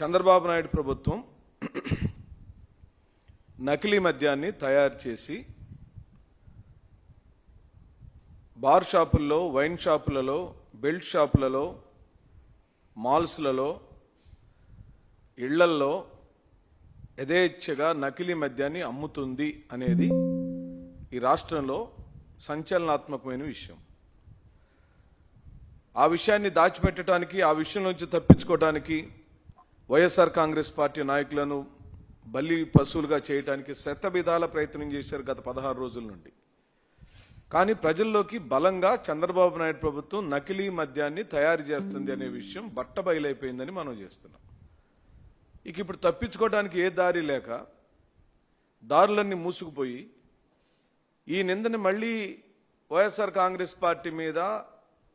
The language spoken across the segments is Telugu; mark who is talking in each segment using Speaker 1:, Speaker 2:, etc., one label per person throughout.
Speaker 1: చంద్రబాబు నాయుడు ప్రభుత్వం నకిలీ మద్యాన్ని తయారు చేసి బార్ షాపుల్లో వైన్ షాపులలో బెల్ట్ షాపులలో మాల్స్లలో ఇళ్ళల్లో యథేచ్ఛగా నకిలీ మద్యాన్ని అమ్ముతుంది అనేది ఈ రాష్ట్రంలో సంచలనాత్మకమైన విషయం. ఆ విషయాన్ని దాచిపెట్టడానికి ఆ విషయం నుంచి తప్పించుకోవడానికి వైఎస్ఆర్ కాంగ్రెస్ పార్టీ నాయకులను బలి పశువులుగా చేయడానికి శతవిధాల ప్రయత్నం చేశారు గత పదహారు రోజుల నుండి. కానీ ప్రజల్లోకి బలంగా చంద్రబాబు నాయుడు ప్రభుత్వం నకిలీ మద్యాన్ని తయారు చేస్తుంది అనే విషయం బట్టబయలైపోయిందని మనం చేస్తున్నాం. ఇక ఇప్పుడు తప్పించుకోవడానికి ఏ దారి లేక దారులన్నీ మూసుకుపోయి ఈ నిందని మళ్ళీ వైఎస్ఆర్ కాంగ్రెస్ పార్టీ మీద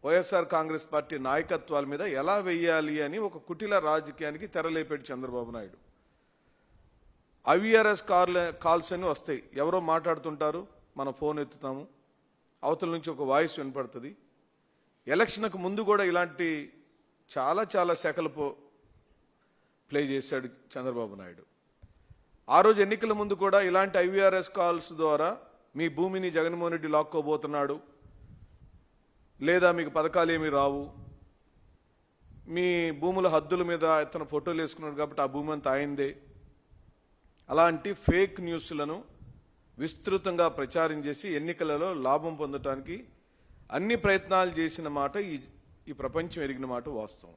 Speaker 1: వైఎస్ఆర్ కాంగ్రెస్ పార్టీ నాయకత్వాల మీద ఎలా వెయ్యాలి అని ఒక కుటిల రాజకీయానికి తెరలేపాడు Chandrababu Naidu. IVRS call calls అని వస్తాయి. ఎవరో మాట్లాడుతుంటారు మనం ఫోన్ ఎత్తుతాము. అవతల నుంచి ఒక వాయిస్ వినపడుతుంది. ఎలక్షన్కు ముందు కూడా ఇలాంటి చాలా చాలా శాఖలు ప్లే చేశాడు చంద్రబాబు నాయుడు. ఆ రోజు ఎన్నికల ముందు కూడా ఇలాంటి ఐవీఆర్ఎస్ కాల్స్ ద్వారా మీ భూమిని జగన్మోహన్ రెడ్డి లాక్కోబోతున్నాడు. లేదా మీకు పథకాలు ఏమీ రావు. మీ భూముల హద్దుల మీద ఇతను ఫోటోలు వేసుకున్నాడు కాబట్టి ఆ భూమి అంతా ఆయిందే అలాంటి ఫేక్ న్యూస్లను విస్తృతంగా ప్రచారం చేసి ఎన్నికలలో లాభం పొందటానికి అన్ని ప్రయత్నాలు చేసిన మాట ఈ ఈ ప్రపంచం ఎరిగిన మాట వాస్తవం.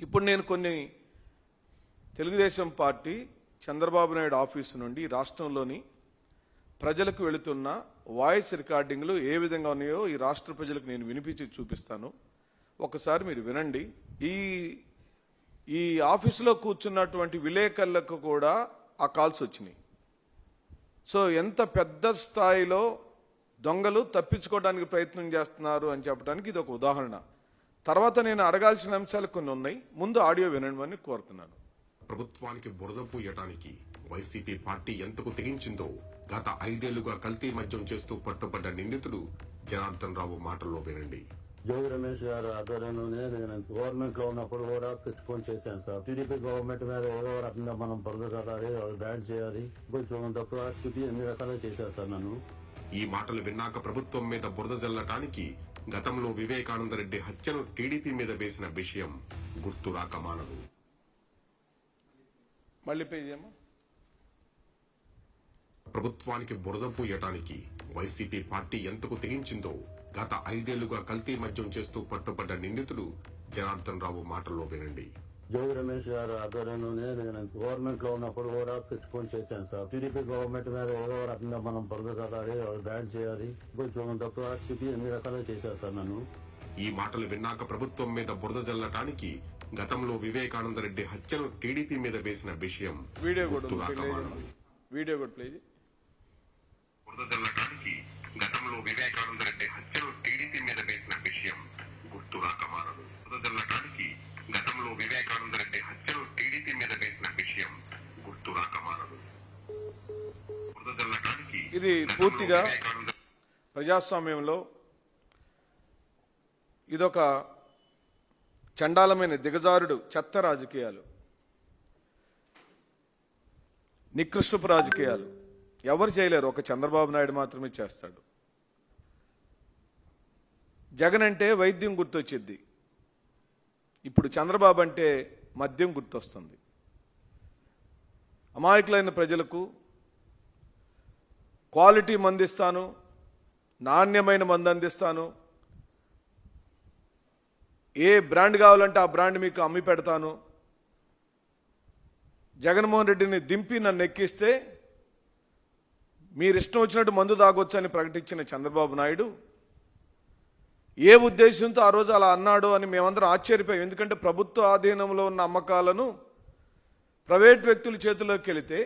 Speaker 1: ఇప్పుడు నేను కొన్ని తెలుగుదేశం పార్టీ చంద్రబాబు నాయుడు ఆఫీసు నుండి రాష్ట్రంలోని ప్రజలకు వెళుతున్న వాయిస్ రికార్డింగ్లు ఏ విధంగా ఉన్నాయో ఈ రాష్ట్ర ప్రజలకు నేను వినిపించి చూపిస్తాను. ఒకసారి మీరు వినండి. ఈ ఈ ఆఫీసులో కూర్చున్నటువంటి విలేకరులకు కూడా ఆ కాల్స్ వచ్చినాయి. సో ఎంత పెద్ద స్థాయిలో దొంగలు తప్పించుకోవడానికి ప్రయత్నం చేస్తున్నారు అని చెప్పడానికి ఇది ఒక ఉదాహరణ. తర్వాత నేను అడగాల్సిన అంశాలు కొన్ని ఉన్నాయి. ముందు ఆడియో వినమని కోరుతున్నాను.
Speaker 2: ప్రభుత్వానికి బురద పూయటానికి వైసీపీ పార్టీ ఎంతకు తెగించిందో గత ఐదేళ్ళుగా కల్తీ మద్యం చేస్తూ పట్టుబడ్డ నిందితుడు జనార్దన్ రావు మాటల్లో వినండి.
Speaker 3: జోగి రమేష్ గారు ఆధ్వర్యంలోనే నేను గవర్నమెంట్లో ఉన్నప్పుడు కూడా తెచ్చుకొని చేశాను సార్. టీడీపీ గవర్నమెంట్ మీద ఏదో రకంగా మనం వాళ్ళు బ్యాన్ చేయాలి కొంచెం తక్కువ చూపి అన్ని రకాలుగా చేశారు సార్ నన్ను.
Speaker 2: ఈ మాటలు విన్నాక ప్రభుత్వం మీద బురద జల్లటానికి గతంలో వివేకానంద రెడ్డి హత్యను టీడీపీ మీద వేసిన విషయం గుర్తు రాక మానదు.
Speaker 1: మళ్ళీ
Speaker 2: ప్రభుత్వానికి బురద పూయటానికి వైసీపీ పార్టీ ఎంతకు తెగించిందో గత ఐదేళ్ళుగా కల్తీ మద్యం చేస్తూ పట్టుబడ్డ నిందితుడు జనార్దన్ రావు మాటల్లో వినండి.
Speaker 3: జోగి రమేష్ గారు ఆధ్వర్యంలోనే నేను గవర్నమెంట్లో ఉన్నప్పుడు కూడా తెచ్చుకొని చేశాను సార్. టీడీపీ గవర్నమెంట్ మీద ఏదో రకంగా మనం బురద చల్లాలి బ్యాన్ చేయాలి కొంచెం చూపి అన్ని రకాలుగా చేశారు సార్ నన్ను.
Speaker 2: ఈ మాటలు విన్నాక ప్రభుత్వం మీద బురద జల్లటానికి గతంలో వివేకానంద రెడ్డి హత్యను టీడీపీ మీద వేసిన విషయం
Speaker 1: వీడియో. వీడియో కూడా ప్లే చేయి.
Speaker 2: బురద జల్లటానికి గతంలో వివేకానంద రెడ్డి హత్యను టీడీపీ మీద వేసిన విషయం గుర్తు రాక మానదు బురద జల్లటానికి గతంలో వివేకానంద రెడ్డి హత్యను టీడీపీ మీద వేసిన విషయం గుర్తు రాక మానదు బురద జల్లటానికి
Speaker 1: ఇది పూర్తిగా ప్రజాస్వామ్యంలో ఇదొక చండాలమైన దిగజారుడు చెత్త రాజకీయాలు నికృష్టపు రాజకీయాలు ఎవరు చేయలేరు. ఒక చంద్రబాబు నాయుడు మాత్రమే చేస్తాడు. జగన్ అంటే వైద్యం గుర్తొచ్చింది. ఇప్పుడు చంద్రబాబు అంటే మద్యం గుర్తొస్తుంది. అమాయకులైన ప్రజలకు క్వాలిటీ మందిస్తాను నాణ్యమైన మందు అందిస్తాను. ఏ బ్రాండ్ కావాలంటే ఆ బ్రాండ్ మీకు అమ్మి పెడతాను. జగన్మోహన్ రెడ్డిని దింపి నన్ను ఎక్కిస్తే మీరు ఇష్టం వచ్చినట్టు మందు తాగొచ్చు అని ప్రకటించిన చంద్రబాబు నాయుడు ఏ ఉద్దేశంతో ఆ రోజు అలా అన్నాడు అని మేమందరం ఆశ్చర్యపోయాం. ఎందుకంటే ప్రభుత్వ ఆధీనంలో ఉన్న అమ్మకాలను ప్రైవేట్ వ్యక్తుల చేతిలోకి వెళితే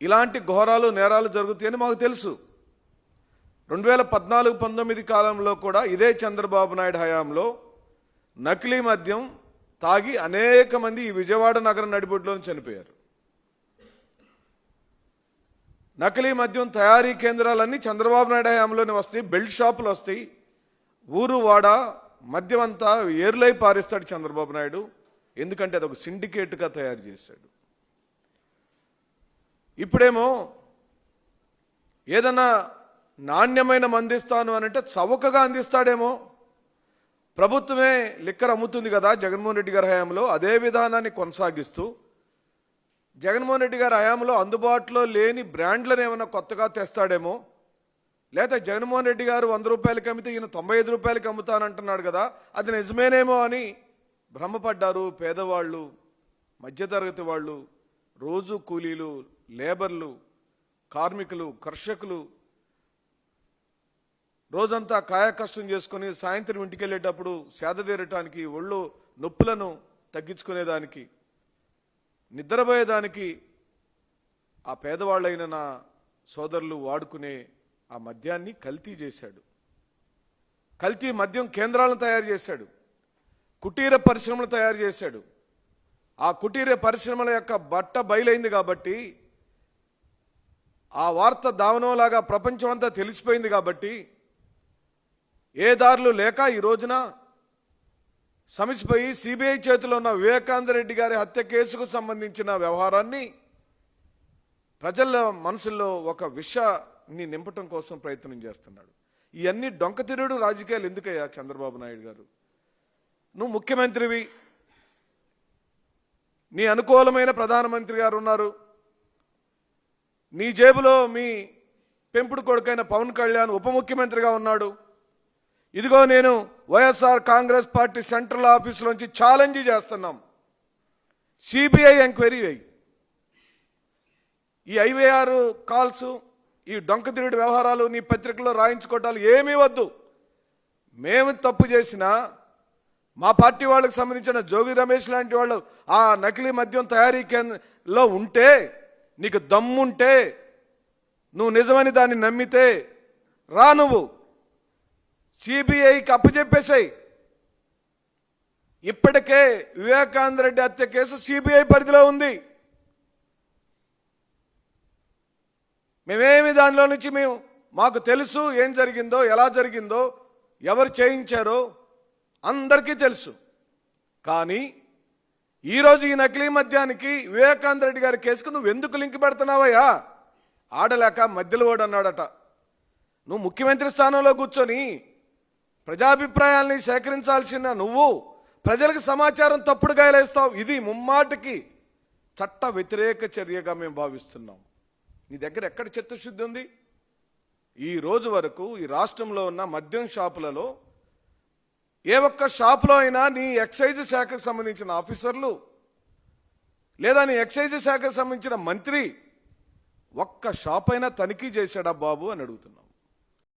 Speaker 1: ఇలాంటి ఘోరాలు నేరాలు జరుగుతాయని మాకు తెలుసు. రెండు వేల పద్నాలుగు పంతొమ్మిది కాలంలో కూడా ఇదే చంద్రబాబు నాయుడు హయాంలో నకిలీ మద్యం తాగి అనేక మంది ఈ విజయవాడ నగరం నడిబొడ్లో చనిపోయారు. నకిలీ మద్యం తయారీ కేంద్రాలన్నీ చంద్రబాబు నాయుడు హయాంలోనే వస్తాయి బెల్ట్ షాపులు వస్తాయి. ఊరు వాడ మద్యం అంతా ఏర్లై పారిస్తాడు చంద్రబాబు నాయుడు. ఎందుకంటే అది ఒక సిండికేట్గా తయారు చేశాడు. ఇప్పుడేమో ఏదన్నా నాణ్యమైన మందిస్తాను అని అంటే చవకగా అందిస్తాడేమో. ప్రభుత్వమే లిక్కర్ అమ్ముతుంది కదా జగన్మోహన్ రెడ్డి గారి హయాంలో అదే విధానాన్ని కొనసాగిస్తూ జగన్మోహన్ రెడ్డి గారి హయాంలో అందుబాటులో లేని బ్రాండ్లను ఏమైనా కొత్తగా తెస్తాడేమో? లేదా జగన్మోహన్ రెడ్డి గారు వంద రూపాయలకి అమ్మితే ఈయన తొంభై ఐదు రూపాయలకి అమ్ముతానంటున్నాడు కదా అది నిజమేనేమో అని భ్రమపడ్డారు పేదవాళ్ళు మధ్యతరగతి వాళ్ళు రోజు కూలీలు లేబర్లు కార్మికులు కర్షకులు. రోజంతా కాయ కష్టం చేసుకుని సాయంత్రం ఇంటికి వెళ్ళేటప్పుడు సేద తీరటానికి ఒళ్ళు నొప్పులను తగ్గించుకునేదానికి నిద్రపోయేదానికి ఆ పేదవాళ్ళైన నా సోదరులు వాడుకునే ఆ మద్యాన్ని కల్తీ చేశాడు. కల్తీ మద్యం కేంద్రాలను తయారు చేశాడు. కుటీర పరిశ్రమలు తయారు చేశాడు. ఆ కుటీర పరిశ్రమల యొక్క బట్ట బయలైంది కాబట్టి ఆ వార్త దావనంలాగా ప్రపంచం అంతా తెలిసిపోయింది కాబట్టి ఏ దారులు లేక ఈ రోజున సమిసిపోయి సిబిఐ చేతిలో ఉన్న వివేకాంద రెడ్డి గారి హత్య కేసుకు సంబంధించిన వ్యవహారాన్ని ప్రజల మనసుల్లో ఒక విషాన్ని నింపటం కోసం ప్రయత్నం చేస్తున్నాడు. ఇవన్నీ డొంకతిరుడు రాజకీయాలు ఎందుకయ్యా చంద్రబాబు నాయుడు గారు? నువ్వు ముఖ్యమంత్రివి. నీ అనుకూలమైన ప్రధానమంత్రి గారు ఉన్నారు. నీ జేబులో మీ పెంపుడు కొడుకైన పవన్ కళ్యాణ్ ఉప ముఖ్యమంత్రిగా ఉన్నాడు. ఇదిగో నేను వైఎస్ఆర్ కాంగ్రెస్ పార్టీ సెంట్రల్ ఆఫీసులోంచి ఛాలెంజ్ చేస్తున్నాం. సిబిఐ ఎంక్వైరీ వేయి. ఈ ఐవీఆర్ కాల్స్ ఈ డొంకతిరుడు వ్యవహారాలు నీ పత్రికలో రాయించుకోవటాలు ఏమీ వద్దు. మేము తప్పు చేసినా మా పార్టీ వాళ్ళకి సంబంధించిన జోగి రమేష్ లాంటి వాళ్ళు ఆ నకిలీ మద్యం తయారీ కేంద్రంలో ఉంటే నీకు దమ్ముంటే నువ్వు నిజమని దాన్ని నమ్మితే రా నువ్వు. సిబిఐకి అప్పచెప్పేశాయి ఇప్పటికే వివేకానంద రెడ్డి హత్య కేసు సిబిఐ పరిధిలో ఉంది. మేమేమి దానిలో నుంచి మేము మాకు తెలుసు ఏం జరిగిందో ఎలా జరిగిందో ఎవరు చేయించారో అందరికీ తెలుసు. కానీ ఈరోజు ఈ నకిలీ మద్యానికి వివేకానంద రెడ్డి గారి కేసుకు నువ్వు ఎందుకు లింక్ పెడుతున్నావయ్యా? ఆడలేక మధ్యలో ఓడన్నాడట. నువ్వు ముఖ్యమంత్రి స్థానంలో కూర్చొని ప్రజాభిప్రాయాల్ని సేకరించాల్సిన నువ్వు ప్రజలకు సమాచారం తప్పుడు గాయలేస్తావు ఇది ముమ్మాటికి చట్ట వ్యతిరేక చర్యగా మేము భావిస్తున్నాం. నీ దగ్గర ఎక్కడ చిత్తశుద్ధి ఉంది? ఈ రోజు వరకు ఈ రాష్ట్రంలో ఉన్న మద్యం షాపులలో ఏ ఒక్క షాపులో అయినా నీ ఎక్సైజ్ శాఖకు సంబంధించిన ఆఫీసర్లు లేదా నీ ఎక్సైజ్ శాఖకు సంబంధించిన మంత్రి ఒక్క షాప్ అయినా తనిఖీ చేశాడా బాబు అని అడుగుతున్నాం.